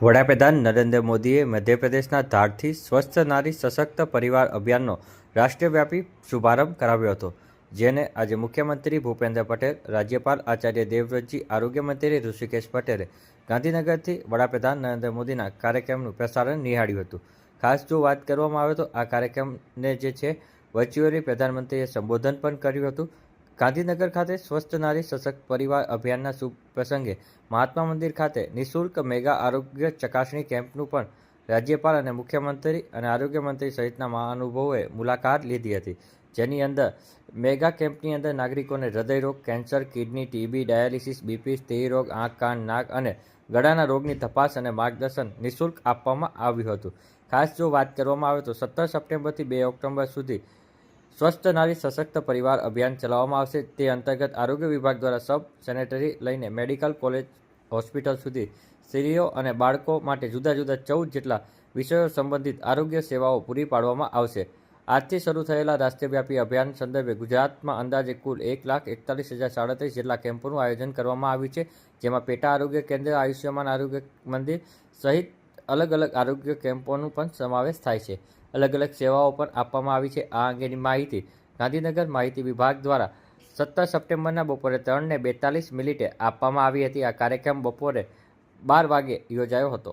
વડાપ્રધાન નરેન્દ્ર મોદીએ મધ્યપ્રદેશના ધારથી સ્વસ્થ નારી સશક્ત પરિવાર અભિયાનનો રાષ્ટ્રવ્યાપી શુભારંભ કરાવ્યો હતો, જેને આજે મુખ્યમંત્રી ભૂપેન્દ્ર પટેલ, રાજ્યપાલ આચાર્ય દેવવ્રતજી આરોગ્યમંત્રી ઋષિકેશ પટેલે, ગાંધીનગરથી વડાપ્રધાન નરેન્દ્ર મોદીના કાર્યક્રમનું પ્રસારણ નિહાળ્યું હતું. ખાસ જો વાત કરવામાં આવે તો આ કાર્યક્રમને જે છે, વર્ચ્યુઅલી પ્રધાનમંત્રીએ સંબોધન પણ કર્યું હતું. ગાંધીનગર ખાતે સ્વસ્થ નારી સશક્ત પરિવાર અભિયાનના શુભ પ્રસંગે મહાત્મા મંદિર ખાતે નિઃશુલ્ક મેગા આરોગ્ય ચકાસણી કેમ્પનું પણ રાજ્યપાલ અને મુખ્યમંત્રી અને આરોગ્ય મંત્રી સહિતના મહાનુભાવોએ મુલાકાત લીધી હતી, જેની અંદર મેગા કેમ્પની અંદર નાગરિકોને હૃદયરોગ cancer, kidney, TB, dialysis, BP, સ્ત્રી રોગ, આંખ, કાન, નાક અને ગળાના રોગની તપાસ અને માર્ગદર્શન નિઃશુલ્ક આપવામાં આવ્યું હતું. ખાસ જો વાત કરવામાં આવે તો સત્તર સપ્ટેમ્બરથી બે ઓક્ટોબર સુધી સ્વસ્થ નારી સશક્ત પરિવાર અભિયાન ચલાવવામાં આવશે. તે અંતર્ગત આરોગ્ય વિભાગ દ્વારા સબ સેનેટરી લઈને મેડિકલ કોલેજ, હોસ્પિટલ સુધી સ્ત્રીઓ અને બાળકો માટે જુદા જુદા ચૌદ જેટલા વિષયો સંબંધિત આરોગ્ય સેવાઓ પૂરી પાડવામાં આવશે. આજથી શરૂ થયેલા રાષ્ટ્રવ્યાપી અભિયાન સંદર્ભે ગુજરાતમાં અંદાજે કુલ એક લાખ એકતાલીસ હજાર સાડત્રીસ જેટલા કેમ્પોનું આયોજન કરવામાં આવ્યું છે, જેમાં પેટા આરોગ્ય કેન્દ્ર, આયુષ્યમાન આરોગ્ય મંદિર સહિત અલગ અલગ આરોગ્ય કેમ્પોનો પણ સમાવેશ થાય છે. અલગ અલગ સેવાઓ પણ આપવામાં આવી છે. આ અંગેની માહિતી ગાંધીનગર માહિતી વિભાગ દ્વારા સત્તર સપ્ટેમ્બરના બપોરે ત્રણને બેતાલીસ મિનિટે આપવામાં આવી હતી. આ કાર્યક્રમ બપોરે બાર વાગે યોજાયો હતો.